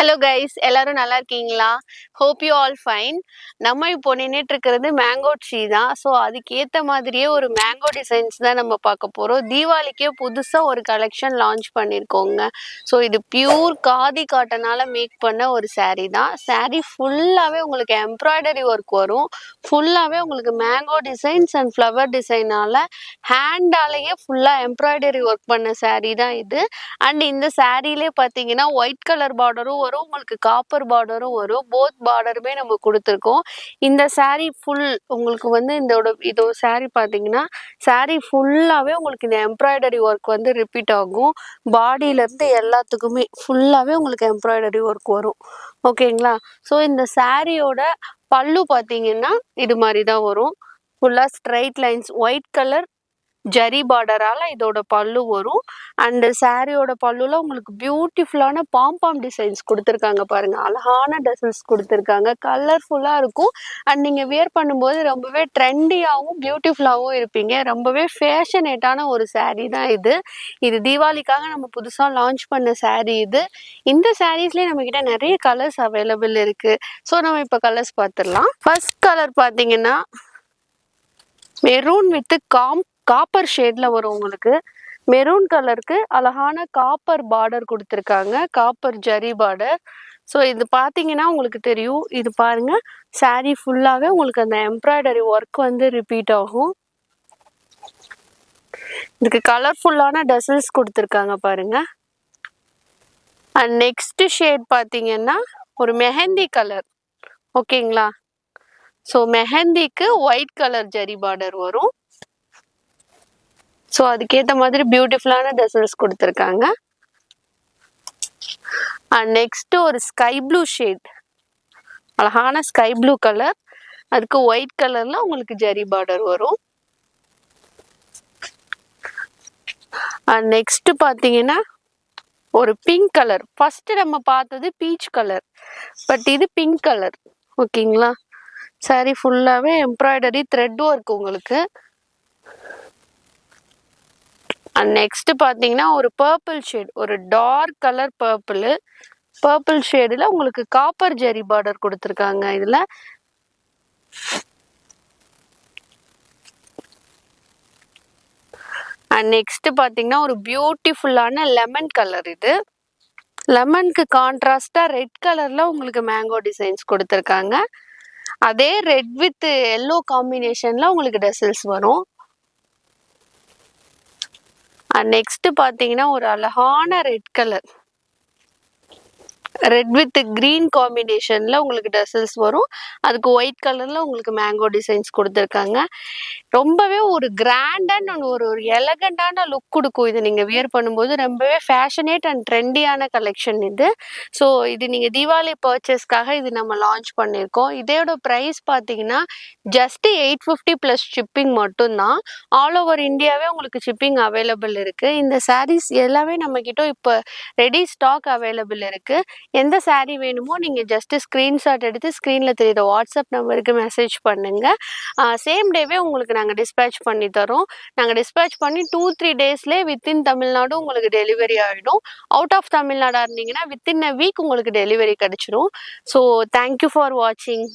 Hello guys எல்லாரும் நல்லா இருக்கீங்களா? ஹோப் யூ ஆல் ஃபைன் நம்ம இப்போ நின்றுட்டு இருக்கிறது மேங்கோ ட்ரீ தான். ஸோ அதுக்கேற்ற மாதிரியே ஒரு மேங்கோ டிசைன்ஸ் தான் நம்ம பார்க்க போகிறோம் தீபாவளிக்கே புதுசாக ஒரு கலெக்ஷன் லான்ச் பண்ணியிருக்கோங்க ஸோ இது பியூர் காதி காட்டனால் மேக் பண்ண ஒரு சாரீ தான். சாரீ ஃபுல்லாகவே உங்களுக்கு எம்ப்ராய்டரி ஒர்க் வரும். ஃபுல்லாகவே உங்களுக்கு மேங்கோ டிசைன்ஸ் அண்ட் ஃப்ளவர் டிசைனால் ஹேண்டாலேயே ஃபுல்லாக எம்ப்ராய்டரி ஒர்க் பண்ண சாரீ தான் இது. அண்ட் இந்த சாரீலே பார்த்தீங்கன்னா ஒயிட் கலர் பார்டரும் வரும் உங்களுக்கு காப்பர் பார்டரும் வரும். போத் பார்டருமே நம்ம கொடுத்துருக்கோம். இந்த சாரீ ஃபுல் உங்களுக்கு வந்து இதோட இதோ சாரீ பார்த்தீங்கன்னா சாரீ ஃபுல்லாகவே உங்களுக்கு இந்த எம்ப்ராய்டரி ஒர்க் வந்து ரிப்பீட் ஆகும். பாடியிலேருந்து எல்லாத்துக்குமே ஃபுல்லாகவே உங்களுக்கு எம்ப்ராய்டரி ஒர்க் வரும். ஓகேங்களா? ஸோ இந்த சாரியோட பல்லு பார்த்தீங்கன்னா இது மாதிரி தான் வரும். ஃபுல்லாக straight lines white colour zari பார்டரால இதோட பல்லு வரும். அண்ட் சாரியோட பல்லுல உங்களுக்கு பியூட்டிஃபுல்லான பாம்பாம் டிசைன்ஸ் கொடுத்துருக்காங்க பாருங்க. அழகான டிசைன்ஸ் கொடுத்துருக்காங்க. கலர்ஃபுல்லா இருக்கும். அண்ட் நீங்க வியர் பண்ணும்போது ரொம்பவே ட்ரெண்டியாகவும் பியூட்டிஃபுல்லாகவும் இருப்பீங்க. ரொம்பவே ஃபேஷனேட்டான ஒரு saree தான் இது. இது தீபாவளிக்காக நம்ம புதுசாக லான்ச் பண்ண saree இது. இந்த சாரீஸ்லயே நம்ம கிட்ட நிறைய கலர்ஸ் அவைலபிள் இருக்கு. ஸோ நம்ம இப்போ கலர்ஸ் பார்த்துடலாம். ஃபர்ஸ்ட் கலர் பார்த்தீங்கன்னா மெரூன் வித் காம் காப்பர் ஷேட்ல வரும் உங்களுக்கு. மெரூன் கலருக்கு அழகான காப்பர் பார்டர் கொடுத்துருக்காங்க. Copper zari border. ஸோ இது பார்த்தீங்கன்னா உங்களுக்கு தெரியும். இது பாருங்க. சாரீ ஃபுல்லாக உங்களுக்கு அந்த எம்ப்ராய்டரி ஒர்க் வந்து ரிப்பீட் ஆகும். இதுக்கு கலர்ஃபுல்லான டசல்ஸ் கொடுத்துருக்காங்க பாருங்க. அண்ட் நெக்ஸ்ட் ஷேட் பார்த்தீங்கன்னா ஒரு மெஹந்தி கலர் ஓகேங்களா ஸோ மெஹந்திக்கு ஒயிட் கலர் ஜரி பார்டர் வரும். ஸோ அதுக்கேற்ற மாதிரி பியூட்டிஃபுல்லான டெசல்ஸ் கொடுத்துருக்காங்க. அண்ட் நெக்ஸ்ட் ஒரு ஸ்கை ப்ளூ ஷேட் அழகான ஸ்கை ப்ளூ கலர் அதுக்கு ஒயிட் கலர்ல உங்களுக்கு ஜரி பார்டர் வரும். அண்ட் நெக்ஸ்ட் பார்த்தீங்கன்னா ஒரு பிங்க் கலர் ஃபர்ஸ்ட் நம்ம பார்த்தது பீச் கலர் பட் இது பிங்க் கலர் ஓகேங்களா சாரி ஃபுல்லாகவே எம்ப்ராய்டரி த்ரெட் ஒர்க் உங்களுக்கு. அண்ட் நெக்ஸ்ட் பார்த்தீங்கன்னா ஒரு பர்பிள் ஷேட் ஒரு டார்க் கலர் பர்பிள் பர்பிள் ஷேடில் உங்களுக்கு காப்பர் ஜெரி பார்டர் கொடுத்துருக்காங்க இதில். அண்ட் நெக்ஸ்ட் பார்த்தீங்கன்னா ஒரு பியூட்டிஃபுல்லான லெமன் கலர் இது. லெமனுக்கு கான்ட்ராஸ்டாக ரெட் கலரில் உங்களுக்கு மேங்கோ டிசைன்ஸ் கொடுத்துருக்காங்க. அதே ரெட் வித் எல்லோ காம்பினேஷனில் உங்களுக்கு டெசல்ஸ் வரும். நெக்ஸ்ட் பார்த்தீங்கன்னா ஒரு அழகான red colour red with green காம்பினேஷனில் உங்களுக்கு டசல்ஸ் வரும். அதுக்கு ஒயிட் கலரில் உங்களுக்கு மேங்கோ டிசைன்ஸ் கொடுத்துருக்காங்க. ரொம்பவே ஒரு கிராண்டான ஒரு ஒரு எலகண்டான லுக் கொடுக்கும் இது நீங்கள் வியர் பண்ணும்போது. ரொம்பவே ஃபேஷனேட் அண்ட் ட்ரெண்டியான கலெக்ஷன் இது. ஸோ இது நீங்கள் தீபாவளி பர்ச்சேஸ்க்காக இது நம்ம லான்ச் பண்ணியிருக்கோம். இதோட ப்ரைஸ் பார்த்தீங்கன்னா just eight fifty plus shipping மட்டும்தான். ஆல் ஓவர் இந்தியாவே உங்களுக்கு ஷிப்பிங் அவைலபிள் இருக்குது இந்த சாரீஸ் எல்லாமே நம்மக்கிட்ட இப்போ ரெடி ஸ்டாக் அவைலபிள் இருக்குது எந்த சாரீ வேணுமோ நீங்கள் ஜஸ்ட் ஸ்க்ரீன்ஷாட் எடுத்து ஸ்க்ரீனில் தெரியுற வாட்ஸ்அப் நம்பருக்கு மெசேஜ் பண்ணுங்கள் சேம் டேவே உங்களுக்கு நாங்கள் டிஸ்பேச் பண்ணி தரோம். நாங்கள் டிஸ்பேச் பண்ணி டூ த்ரீ டேஸ்லேயே வித்தின் தமிழ்நாடு உங்களுக்கு டெலிவரி ஆகிடும் அவுட் ஆஃப் தமிழ்நாடாக இருந்தீங்கன்னா வித்தின் அ வீக் உங்களுக்கு டெலிவரி கிடச்சிரும். ஸோ தேங்க்யூ ஃபார் வாட்சிங்